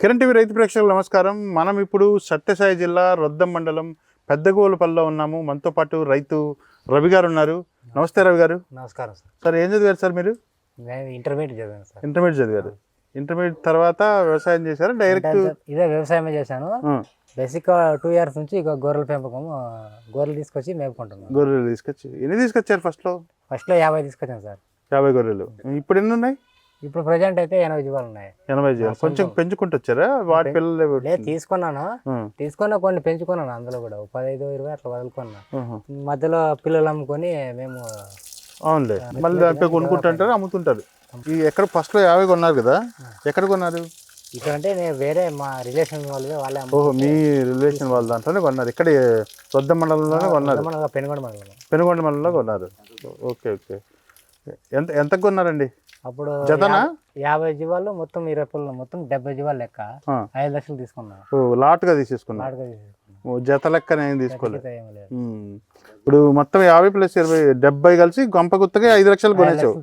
Kiran TV రైతు ప్రేక్షకులకు నమస్కారం. మనం ఇప్పుడు సత్యసాయి జిల్లా రొద్దం మండలం పెద్దగోలుపల్లిలో ఉన్నాము. మనతో పాటు రైతు రవి గారు ఉన్నారు. నమస్తే రవి గారు. నమస్కారం సార్. సార్ ఏం చదివారు సార్ మీరు? నేను ఇంటర్మీడియట్ చదివాను సార్. ఇంటర్మీడియట్ చదివారు. ఇంటర్మీడియట్ తర్వాత వ్యవసాయం చేశారా? డైరెక్ట్ ఇదే వ్యవసాయమే చేశాను. బేసిక్ టూ ఇయర్స్ నుంచి ఇక గొర్రెల పెంపకం గొర్రెలు తీసుకొచ్చి మేపుకుంటున్నాను. గొర్రెలు తీసుకొచ్చి. ఎన్ని తీసుకొచ్చారు ఫస్ట్లో ఫస్ట్లో యాభై తీసుకొచ్చాను సార్. యాభై గొర్రెలు. ఇప్పుడు ఎన్ని ఉన్నాయి? ఇప్పుడు ప్రజెంట్ అయితే ఎనభై జీవాలు ఉన్నాయి. ఎనభై జీవాలు. కొంచెం పెంచుకుంటూ వచ్చారా వాటి పిల్లలు లేదు తీసుకున్నాను. తీసుకున్న కొన్ని పెంచుకున్నాను అందులో కూడా. పదహైదు ఇరవై అట్లా వదులుకున్నా. మధ్యలో పిల్లలు అమ్ముకొని మేము అవునులే. మళ్ళీ కొనుక్కుంటుంటారు అమ్ముతుంటారు. ఈ ఎక్కడ ఫస్ట్లో యాభై కొన్నారు కదా? ఎక్కడ కొన్నారు? ఇక్కడ అంటే నేను వేరే మా రిలేషన్ వాళ్ళు వాళ్ళే ఓహో మీ రిలేషన్ వాళ్ళ దాంట్లోనే కొన్నారు. ఇక్కడ రొద్ద మండలంలోనే కొన్నారు. పెనుగొండ మండలం పెనుగొండ మండలంలో. కొన్నారు. Okay okay. ఎంత ఎంత కొన్నారండి? అప్పుడు? యాభై- జీవాలు మొత్తం ఇరవై పిల్లలు మొత్తం డెబ్బై జీవాలు లెక్క. ఐదు లక్షలు తీసుకున్నాను నాటుగా తీసుకున్నాను ఓ జత లెక్కన ఏం తీసుకోలేదు. ఇప్పుడు మొత్తం యాభై ప్లస్ ఇరవై డెబ్బై కలిసి గంప గుత్తగా ఐదు లక్షలు కొనేసావు.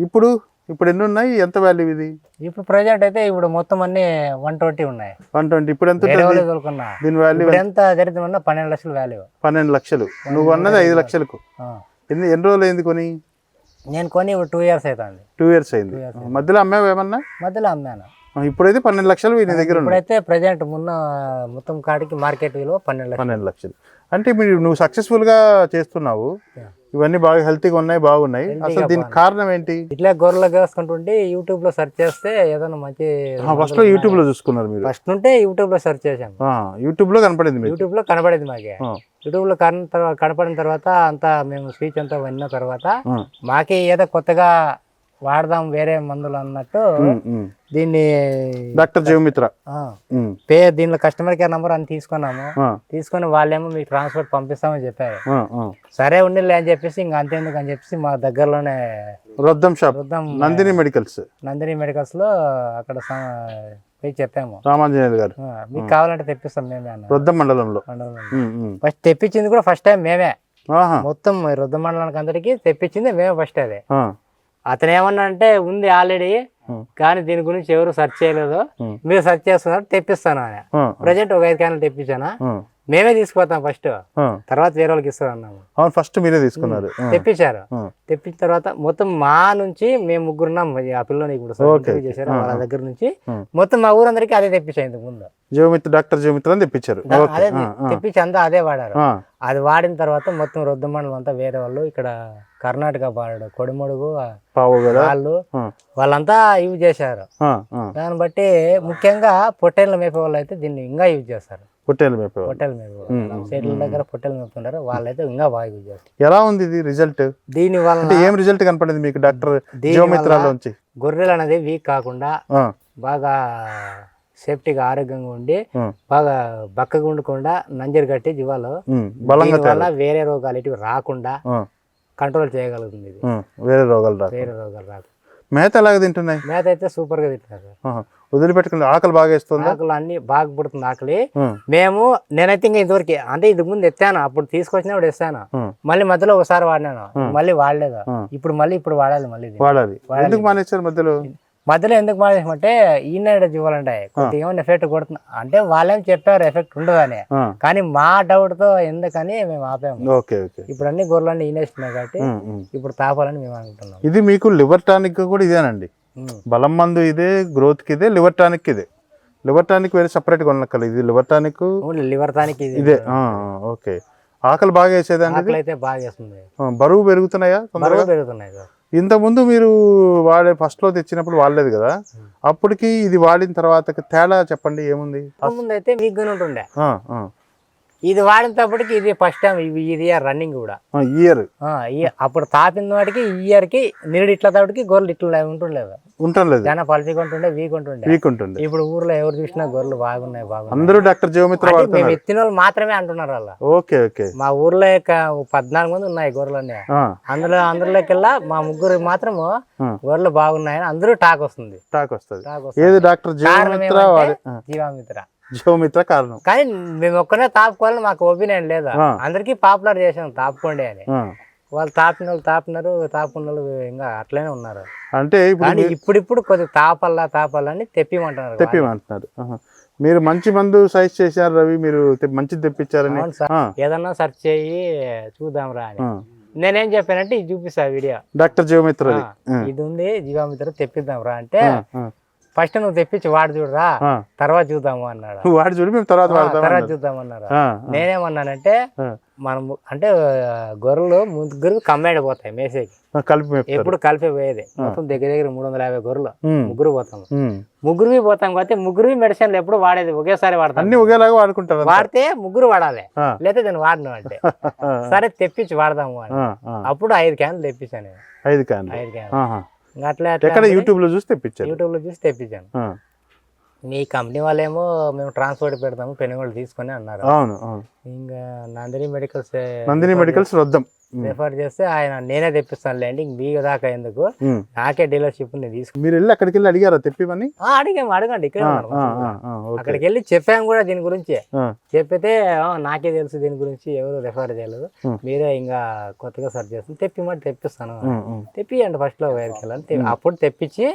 ఇప్పుడు ఇప్పుడు ఎన్ని ఉన్నాయి? ఎంత వాల్యూ ఇది? ఇప్పుడు ప్రజెంట్ అయితే ఇప్పుడు మొత్తం అన్ని వన్ ట్వంటీ ఉన్నాయి. One twenty. ఇప్పుడు ఎంత దీని వాల్యూ ఎంత? జరిగిందన్నా పన్నెండు లక్షలు వాల్యూ పన్నెండు లక్షలు. నువ్వు అన్నది ఐదు లక్షలకు. ఎన్ని ఎన్ని రోజులు అయింది కొని? నేను కొని ఇప్పుడు టూ ఇయర్స్ అవుతుంది టూ ఇయర్స్ అయింది. మధ్యలో అమ్మావు ఏమన్నా? మధ్యలో అమ్మాను. ఇప్పుడైతే పన్నెండు లక్షలు నీ దగ్గర ఇప్పుడైతే ప్రజెంట్ మొన్న మొత్తం కాడికి మార్కెట్ విలువ పన్నెండు పన్నెండు లక్షలు. అంటే మీరు నువ్వు సక్సెస్ఫుల్గా చేస్తున్నావు. ఇవన్నీ బాగా హెల్తీగా ఉన్నాయి బాగున్నాయి. అసలు దీనికి కారణం ఏంటి? ఇట్లా గొర్రెలు వేసుకుంటుంటే యూట్యూబ్లో సెర్చ్ చేస్తే ఏదైనా మంచి ఫస్ట్లో యూట్యూబ్లో చూసుకున్నారు మీరు. ఫస్ట్ నుంటే యూట్యూబ్లో సెర్చ్ చేశాను యూట్యూబ్లో కనపడింది యూట్యూబ్లో కనపడేది మాకే. యూట్యూబ్లో కనపడిన తర్వాత అంతా మేము స్పీచ్ అంతా విన్న తర్వాత మాకే ఏదో కొత్తగా వాడదాం వేరే మందులు అన్నట్టు. దీన్ని డాక్టర్ జీవమిత్ర. పే దీనిలో కస్టమర్ కేర్ నెంబర్ అని తీసుకున్నాము. తీసుకొని వాళ్ళేమో మీకు ట్రాన్స్పోర్ట్ పంపిస్తామని చెప్పారు. సరే ఉండిలే అని చెప్పేసి ఇంకా అంతేందుకు అని చెప్పేసి మా దగ్గరలోనే రొద్దం షాప్ నందిని మెడికల్స్ నందిని మెడికల్స్లో అక్కడ పోయి చెప్పాము. రామాంజనేయులు గారు. మీకు కావాలంటే తెప్పిస్తాం మేమే అన్న రొద్దం మండలంలో. ఫస్ట్ తెప్పించింది కూడా ఫస్ట్ టైం మేమే. మొత్తం రుద్ద మండలానికి అందరికి తెప్పించింది మేమే ఫస్ట్ అదే. అతను ఏమన్నా అంటే ఉంది ఆల్రెడీ కానీ దీని గురించి ఎవరు సెర్చ్ చేయలేదు Hmm. మీరు సెర్చ్ చేస్తున్నారు తెప్పిస్తాను అని ప్రజెంట్ ఒక ఐదు క్యాన్లు తెప్పించానా? మేమే తీసుకుపోతాం ఫస్ట్. తర్వాత వేరే వాళ్ళకి ఇస్తాం అన్నాము. అవును ఫస్ట్ మీరే తీసుకున్నారు. తెప్పించారు. తెప్పించిన తర్వాత మొత్తం మా నుంచి మేము ముగ్గురున్నాం ఆ పిల్లని ఇప్పుడు. చేశారు వాళ్ళ. దగ్గర నుంచి. Hmm. మొత్తం మా ఊరందరికీ అదే తెప్పించాయి ఇంతకు ముందు. జీవమిత్ర డాక్టర్ జీవమిత్ర అని తెప్పించారు అదే తెప్పించి అంతా అదే వాడారు. అది వాడిన తర్వాత మొత్తం రొద్ద మండలం అంతా వేరే వాళ్ళు ఇక్కడ కర్ణాటక వాడాడు. కొడిమడుగు వాళ్ళు. వాళ్ళంతా యూజ్ చేశారు. దాన్ని బట్టి ముఖ్యంగా పొట్టేళ్ళ మేపే వాళ్ళు అయితే దీన్ని ఇంకా యూజ్ చేస్తారు. పొట్టేలు మేపేవాళ్ళు పొట్టేలు మేపే చెట్ల దగ్గర పొట్టేలు మేపుతుంటారు వాళ్ళైతే ఇంకా బాగా యూజ్ చేస్తారు. ఎలా ఉంది ఇది రిజల్ట్ దీని వల్ల ఏం రిజల్ట్ కనపడింది మీకు డాక్టర్ జీవమిత్రాలోంచి గొర్రెలు అనేది వీక్ కాకుండా బాగా సేఫ్టీగా ఆరోగ్యంగా ఉండి బాగా బక్కగా ఉండకుండా నంజరు కట్టి జీవాలు దీనివల్ల వేరే రోగాలు ఇటువి రాకుండా కంట్రోల్ చేయగలుగుతుంది వేరే రోగాలు వేరే రోగాలు రాకుండా. మేత ఎలాగ తింటున్నాయి? మేత అయితే సూపర్గా తింటున్నారు ఆహా. వదిలిపెట్టుకుని ఆకలి బాగా వేస్తుందా? ఆకులు అన్ని బాగా పుడుతుంది ఆకలి. మేము నేనైతే ఇంకా ఇంతవరకు అంటే ఇది ముందు ఎత్తాను. అప్పుడు తీసుకొచ్చినప్పుడు ఇస్తాను మళ్ళీ మధ్యలో ఒకసారి వాడినాను. మళ్ళీ వాడలేదు. ఇప్పుడు మళ్ళీ ఇప్పుడు వాడాలి మళ్ళీ. వాడాలి. ఎందుకు మధ్యలో? మధ్యలో ఎందుకు మానేసామంటే ఈనాడ జీవాలంటాయి కొద్దిగా ఏమైనా ఎఫెక్ట్ కొడుతుంది అంటే వాళ్ళేం చెప్పారు ఎఫెక్ట్ ఉండదని. కానీ మా డౌట్తో ఎందుకని మేము ఆపాము. Okay okay. ఇప్పుడు అన్ని గొర్రెలన్నీ ఈనేస్తున్నాయి కాబట్టి. ఇప్పుడు తాపాలని మేము అనుకుంటున్నాం. ఇది మీకు లివర్ టానిక్ కూడా ఇదేనండి. బలం మందు ఇదే గ్రోత్కి ఇదే లివర్ టానిక్ ఇదే. లివర్ టానిక్ వేరే సపరేట్ కొనక్కర్లేదు ఇది లివర్ టానిక్ లివర్ తానికి ఇది. ఓకే. ఆకలి బాగా వేసేదండి ఆకలి అయితే బాగా వేస్తుంది. బరువు పెరుగుతున్నాయా పెరుగుతున్నాయి సార్. ఇంతకుముందు మీరు వాడే ఫస్ట్లో తెచ్చినప్పుడు వాడలేదు కదా? అప్పటికి ఇది వాడిన తర్వాత తేడా చెప్పండి ఏముంది? వీక్గానే ఉంటుండే. ఇది వాడినప్పటికి ఇది ఫస్ట్ టైం ఇది రన్నింగ్ కూడా. ఇయర్ అప్పుడు తాపిన వాటికి ఇయర్కి నీడు ఇట్లా తాటికి గొర్రెలు ఇట్లా ఉంటుండేవి. ఉండటం లేదు చాలా పల్చగా ఉంటుండే. వీక్ ఉంటుండే. వీక్ ఉంటుంది ఇప్పుడు ఊర్లో ఎవరు చూసినా గొర్రెలు బాగున్నాయి బాగున్నాయి. అందరూ డాక్టర్ జీవమిత్ర మేము ఎత్తిన వాళ్ళు మాత్రమే అంటున్నారు వాళ్ళ ఓకే ఓకే. మా ఊర్లో యొక్క పద్నాలుగు మంది ఉన్నాయి గొర్రెలన్నీ. అందులో అందులోకెల్లా మా ముగ్గురు మాత్రము. గొర్రెలు బాగున్నాయని అందరూ టాక్ వస్తుంది. టాక్ వస్తుంది. ఏది డాక్టర్ జీవమిత్ర జీవామిత్ర జీవమిత్ర కారణం. కానీ మేము ఒక్కనే తాపుకోవాలని మాకు ఒపీనియన్ లేదు. అందరికీ పాపులర్ చేసాం తాపుకోండి అని. వాళ్ళు తాపిన వాళ్ళు తాపినారు తాపుకున్న వాళ్ళు ఇంకా అట్లనే ఉన్నారు. అంటే ఇప్పుడు ఇప్పుడిప్పుడు కొద్దిగా తాపల్లా తాపాలని తెప్పిమంటున్నారు తెప్పిమంటున్నారు. మీరు మంచి మందు సైజ్ చేశారు రవి మీరు మంచిది తెప్పించారని. ఏదన్నా సెర్చ్ చేయి చూద్దాం రా అని. నేనేం చెప్పానంటే ఇది చూపిస్తా వీడియో. డాక్టర్ జీవమిత్రది. ఆ, ఇది ఉంది జీవామిత్ర తెప్పిద్దాం రా అంటే ఫస్ట్ నువ్వు తెప్పించి వాడు చూడరా. తర్వాత చూద్దాము అన్నాడు. వాడి చూడు మేము తర్వాత తర్వాత అన్నారు. చూద్దామన్నారు ఆ, నేనేమన్నానంటే. మనం అంటే గొర్రెలు ముగ్గురు కమ్మాడి పోతాయి మేసేకి. కలిపి ఎప్పుడు కలిపి పోయేది. మొత్తం దగ్గర దగ్గర మూడు వందల యాభై గొర్రెలు. ముగ్గురు పోతాం. ముగ్గురువి పోతాం కాబట్టి ముగ్గురువి మెడిసిన్లు ఎప్పుడు వాడేది ఒకేసారి వాడతాం. అన్ని ఒకేలాగా వాడుకుంటారు. వాడితే ముగ్గురు వాడాలి. లేదా నేను వాడను అంటే. సరే తెప్పించి వాడదాము అని. అప్పుడు ఐదు క్యాన్లు తెప్పించాను. ఐదు క్యాన్లు. ఐదు క్యాన్లు. అట్లా ఎక్కడ? యూట్యూబ్లో చూసి తెప్పించారు. యూట్యూబ్లో చూసి తెప్పించాను. మీ కంపెనీ వాళ్ళేమో మేము ట్రాన్స్పోర్ట్ పెడతాము పెనుగోలు తీసుకొని అన్నారు. అవును ఇంకా నందిని మెడికల్స్ నందిని మెడికల్స్ వద్దాం రిఫర్ చేస్తే ఆయన నేనే తెప్పిస్తానులేండి ఇంక మీ దాకా ఎందుకు. నాకే డీలర్షిప్ నేను తీసుకు. మీరు వెళ్ళి అక్కడికి వెళ్ళి అడిగారా తెప్పివని అడిగాము అడగండి ఇక్కడ. అక్కడికి వెళ్ళి చెప్పాము కూడా దీని గురించి. చెప్పితే "ఆ, నాకే తెలుసు దీని గురించి ఎవరు రిఫర్ చేయలేదు. మీరే ఇంకా కొత్తగా సర్చ్ చేస్తుంది తెప్పిమంటే తెప్పిస్తాను. తెప్పియండి ఫస్ట్లో వైర్కి వెళ్ళాలి అప్పుడు తెప్పించి.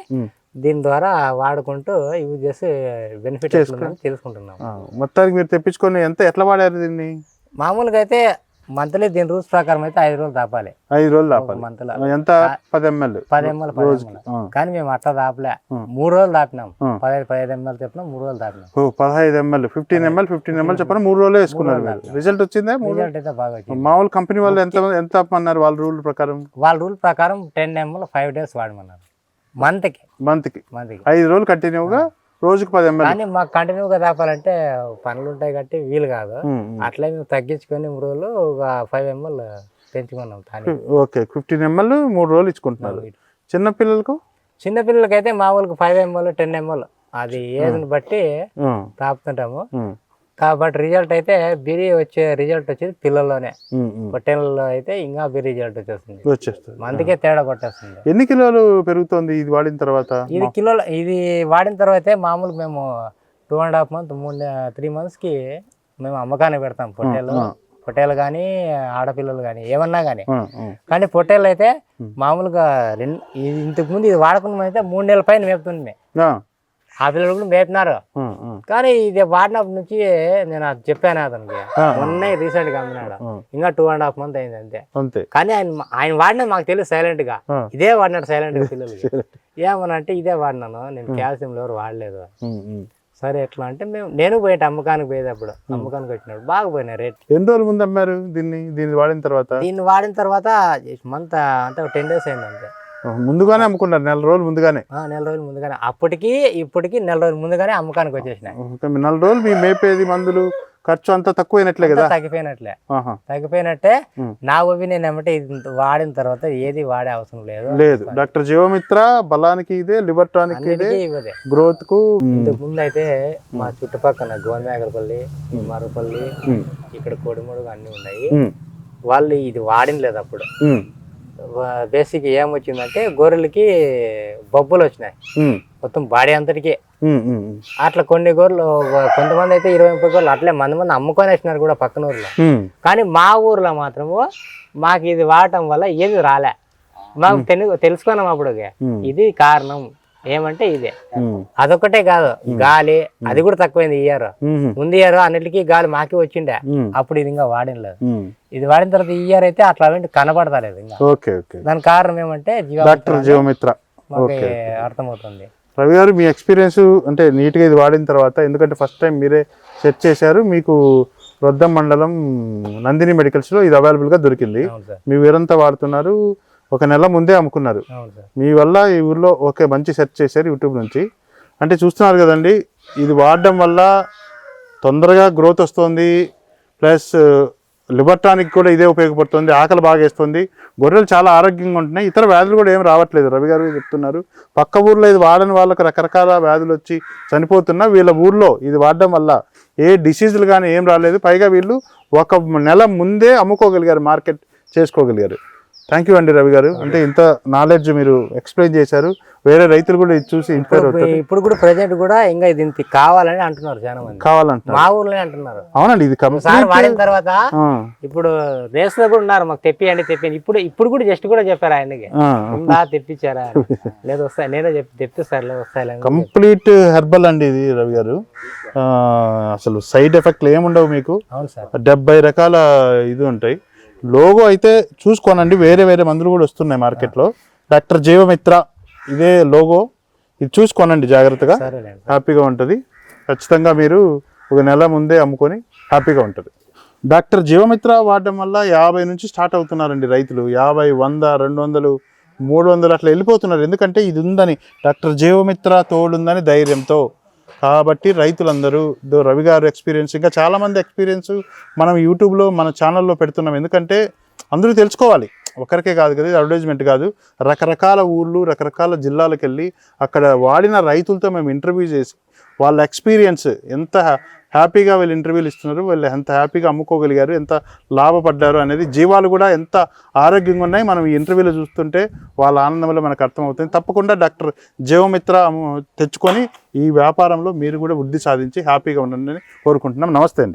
దీని ద్వారా వాడుకుంటూ యూజ్ చేసి బెనిఫిట్ తెలుసుకుంటున్నాం. మొత్తానికి మీరు తెప్పించుకొని ఎంత ఎట్లా వాడారు దీన్ని? మామూలుగా అయితే మంత్లీ దీని రూల్స్ ప్రకారం అయితే ఐదు రోజులు దాపాలి. ఐదు రోజులు దాపాలి. మంత్లో. ఎంత? పది ఎంఎల్ పది ఎంఎల్ పది ఎంఎల్. కానీ మేము అట్లా దాపలే. మూడు రోజులు దాపినాం. పదహైదు పదహైదు ఎంఎల్ చెప్పినాం మూడు రోజులు దాపినాం. పదహైదు ML fifteen ML fifteen ML చెప్పిన మూడు రోజులు వేసుకున్నారు రిజల్ట్ వచ్చిందా మూడు రిజల్ట్ అయితే బాగా వచ్చింది. మామూలు కంపెనీ వాళ్ళు ఎంత ఎంత అన్నారు వాళ్ళ రూల్ ప్రకారం? వాళ్ళ రూల్ ప్రకారం టెన్ ఎంఎల్ ఫైవ్ డేస్ వాడమన్నారు. మంత్కి. మంత్కి. మంత్కి. ఐదు రోజులు కంటిన్యూగా? రోజుకి పది ఎంఎల్. కానీ మాకు కంటిన్యూగా దాపాలంటే పనులు ఉంటాయి కాబట్టి వీలు కాదు. అట్లే మేము తగ్గించుకొని మూడు రోజులు ఒక ఫైవ్ ఎంఎల్ పెంచుకున్నాం ఓకే ఫిఫ్టీన్ ఎంఎల్ మూడు రోజులు ఇచ్చుకుంటున్నారు. చిన్న పిల్లలకు? చిన్న పిల్లలకైతే మామూలుగా ఫైవ్ ఎంఎల్ టెన్ ఎంఎల్. అది ఏజ్ని బట్టి తాపుతుంటాము. కాబట్టి రిజల్ట్ అయితే బిరి వచ్చే రిజల్ట్ వచ్చేది పిల్లల్లోనే. పొట్టేళ్ళలో అయితే ఇంకా బిరి రిజల్ట్ వచ్చేస్తుంది. వచ్చేస్తుంది. అందుకే తేడా కొట్టేస్తుంది. ఎన్ని కిలోలు పెరుగుతోంది ఇది వాడిన తర్వాత? ఇది కిలోల ఇది వాడిన తర్వాత మామూలు మేము టూ అండ్ హాఫ్ మంత్ మూడు త్రీ మంత్స్కి మేము అమ్మకానికి పెడతాం పొట్టేలు. ఆ. పొట్టేలు కానీ ఆడపిల్లలు కానీ ఏమన్నా కానీ. కానీ పొట్టేళ్ళు అయితే మామూలుగా రెండు ఇంతకు ముందు ఇది వాడకుండా అయితే మూడు నెలల పైన మేపుతుంది. ఆ, పిల్లలు కూడా మేపినారు. కానీ ఇది వాడినప్పటి నుంచి నేను అది చెప్పాను అతనికి. మొన్న రీసెంట్గా అమ్మినాడు. ఇంకా టూ అండ్ హాఫ్ మంత్ అయింది అంతే. అంతే. కానీ ఆయన ఆయన వాడినది మాకు తెలుసు సైలెంట్గా. ఇదే వాడినాడు సైలెంట్గా పిల్లలకి ఏమనంటే ఇదే వాడినాను. నేను కాల్షియం ఎవరు వాడలేదు. సరే ఎట్లా అంటే మేము నేను పోయేట అమ్మకానికి పోయేటప్పుడు అమ్మకానికి వచ్చినప్పుడు బాగా పోయినాయి రేట్. ఎన్ని రోజుల ముందు అమ్మారు దీన్ని? దీన్ని వాడిన తర్వాత? దీన్ని వాడిన తర్వాత మంత్ అంటే టెన్ డేస్ అయింది అంతే. ముందుగానే అమ్ముకున్నారు నెల రోజులు ముందుగానే? ఆ, నెల రోజులు ముందుగానే. అప్పటికి ఇప్పటికి నెల రోజులు ముందుగానే అమ్మకానికి వచ్చేసినాయి. నెల రోజులు మీ మేపేది మందులు ఖర్చు అంతా తక్కువైనట్లే కదా? తగ్గిపోయినట్లే. తగ్గిపోయినట్టే. నా ఒపీనియన్ ఏమంటే ఇది వాడిన తర్వాత ఏది వాడే అవసరం లేదు. లేదు. డాక్టర్ జీవమిత్ర బలానికి ఇదే లివర్ టానిక్ ఇదే గ్రోత్కు ఇంతకు ముందు అయితే మా చుట్టుపక్కల గోన్మేకలపల్లి మరుపల్లి ఇక్కడ కొడిమడుగు అన్ని ఉన్నాయి. వాళ్ళు ఇది వాడిన లేదు అప్పుడు బేసిక్ ఏమొచ్చిందంటే గొర్రెలకి బొబ్బులు వచ్చినాయి. మొత్తం బాడీ అంతటికి. అట్లా కొన్ని గొర్రెలు కొంతమంది అయితే ఇరవై ముప్పై గొర్రెలు అట్లే మంది మంది అమ్ముకొని వచ్చినారు కూడా పక్కన ఊర్లో. కానీ మా ఊర్లో మాత్రము మాకు ఇది వాడటం వల్ల ఏది రాలే. మాకు తెలు తెలుసుకున్నాం అప్పుడు ఇది కారణం. ఏమంటే ఇదే. అదొకటే కాదు గాలి అది కూడా తక్కువైంది ఇయర్. ముందు ఇయర్ అన్నిటికీ గాలి మాకి వచ్చిండే. అప్పుడు ఇది ఇంకా వాడినలేదు. ఇది వాడిన తర్వాత ఈ ఇయర్ అయితే అట్లా కనబడతలేదు ఇంకా. Okay okay. దాని కారణం ఏమంటే డాక్టర్ జీవమిత్ర అర్థమవుతుంది. రవి గారు మీ ఎక్స్పీరియన్స్ అంటే నీట్గా ఇది వాడిన తర్వాత ఎందుకంటే ఫస్ట్ టైం మీరే సెట్ చేశారు మీకు రొద్దం మండలం నందిని మెడికల్స్లో ఇది అవైలబుల్గా దొరికింది. అవును సార్. మీ వీరంతా వాడుతున్నారు. ఒక నెల ముందే అమ్ముకున్నారు. మీ వల్ల ఈ ఊర్లో ఓకే మంచి సెర్చ్ చేశారు యూట్యూబ్ నుంచి. అంటే చూస్తున్నారు కదండి ఇది వాడడం వల్ల తొందరగా గ్రోత్ వస్తుంది ప్లస్ లిబర్టానికి కూడా ఇదే ఉపయోగపడుతుంది ఆకలి బాగా వేస్తుంది గొర్రెలు చాలా ఆరోగ్యంగా ఉంటున్నాయి. ఇతర వ్యాధులు కూడా ఏం రావట్లేదు. రవి గారు చెప్తున్నారు పక్క ఊర్లో ఇది వాడని వాళ్ళకి రకరకాల వ్యాధులు వచ్చి చనిపోతున్నా వీళ్ళ ఊర్లో ఇది వాడడం వల్ల ఏ డిసీజులు కానీ ఏం రాలేదు. పైగా వీళ్ళు ఒక నెల ముందే అమ్ముకోగలిగారు మార్కెట్ చేసుకోగలిగారు. థ్యాంక్ యూ అండి రవి గారు. అంటే ఇంత నాలెడ్జ్ మీరు ఎక్స్ప్లెయిన్ చేశారు. వేరే రైతులు కూడా ఇది చూసి ఇన్స్పైర్ ఇప్పుడు అవుతారు. ఇప్పుడు కూడా ప్రజెంట్ కూడా ఇంకా ఇది ఇంత కావాలని అంటున్నారు చాలా మంది కావాలంటున్నారు. మా ఊర్లోనే అంటున్నారు. అవునండి ఇది సార్ వాడిన తర్వాత ఇప్పుడు రేస్లో కూడా ఉన్నారు మాకు తెప్పియండి తెప్పియండి. ఇప్పుడు ఇప్పుడు కూడా జస్ట్ కూడా చెప్పారు ఆయనకి. ఉందా తెప్పించారా. లేదు వస్తాయి. నేనే చెప్పి తెప్పిస్తారు లేదు వస్తాయి కంప్లీట్ హెర్బల్ అండి ఇది రవి గారు. ఆ, అసలు సైడ్ ఎఫెక్ట్లు ఏముండవు మీకు. అవును సార్. డెబ్బై రకాల ఇది ఉంటాయి. లోగో అయితే చూసుకోనండి. వేరే వేరే మందులు కూడా వస్తున్నాయి మార్కెట్లో. డాక్టర్ జీవమిత్ర ఇదే లోగో. ఇది చూసుకోనండి జాగ్రత్తగా. హ్యాపీగా ఉంటుంది. ఖచ్చితంగా మీరు ఒక నెల ముందే అమ్ముకొని హ్యాపీగా ఉంటుంది. డాక్టర్ జీవమిత్ర వాడడం వల్ల యాభై నుంచి స్టార్ట్ అవుతున్నారండి రైతులు. యాభై వంద రెండు వందలు మూడు వందలు అట్లా వెళ్ళిపోతున్నారు. ఎందుకంటే ఇది ఉందని. డాక్టర్ జీవమిత్ర తోడుందని ధైర్యంతో కాబట్టి రైతులందరూ దో రవి గారు ఎక్స్పీరియన్స్ ఇంకా చాలామంది ఎక్స్పీరియన్స్ మనం యూట్యూబ్లో మన ఛానల్లో పెడుతున్నాం. ఎందుకంటే అందరూ తెలుసుకోవాలి. ఒకరికే కాదు కదా ఇది అడ్వర్టైజ్మెంట్ కాదు. రకరకాల ఊళ్ళు రకరకాల జిల్లాలకు వెళ్ళి అక్కడ వాడిన రైతులతో మేము ఇంటర్వ్యూ చేసి వాళ్ళ ఎక్స్పీరియన్స్ ఎంత హ్యాపీగా వీళ్ళు ఇంటర్వ్యూలు ఇస్తున్నారు. వాళ్ళు ఎంత హ్యాపీగా అమ్ముకోగలిగారు ఎంత లాభపడ్డారు అనేది జీవాలు కూడా ఎంత ఆరోగ్యంగా ఉన్నాయి. మనం ఈ ఇంటర్వ్యూలు చూస్తుంటే వాళ్ళ ఆనందంలో మనకు అర్థమవుతుంది. తప్పకుండా డాక్టర్ జీవమిత్ర తెచ్చుకొని ఈ వ్యాపారంలో మీరు కూడా వృద్ధి సాధించి హ్యాపీగా ఉండండి కోరుకుంటున్నాం. నమస్తే అండి.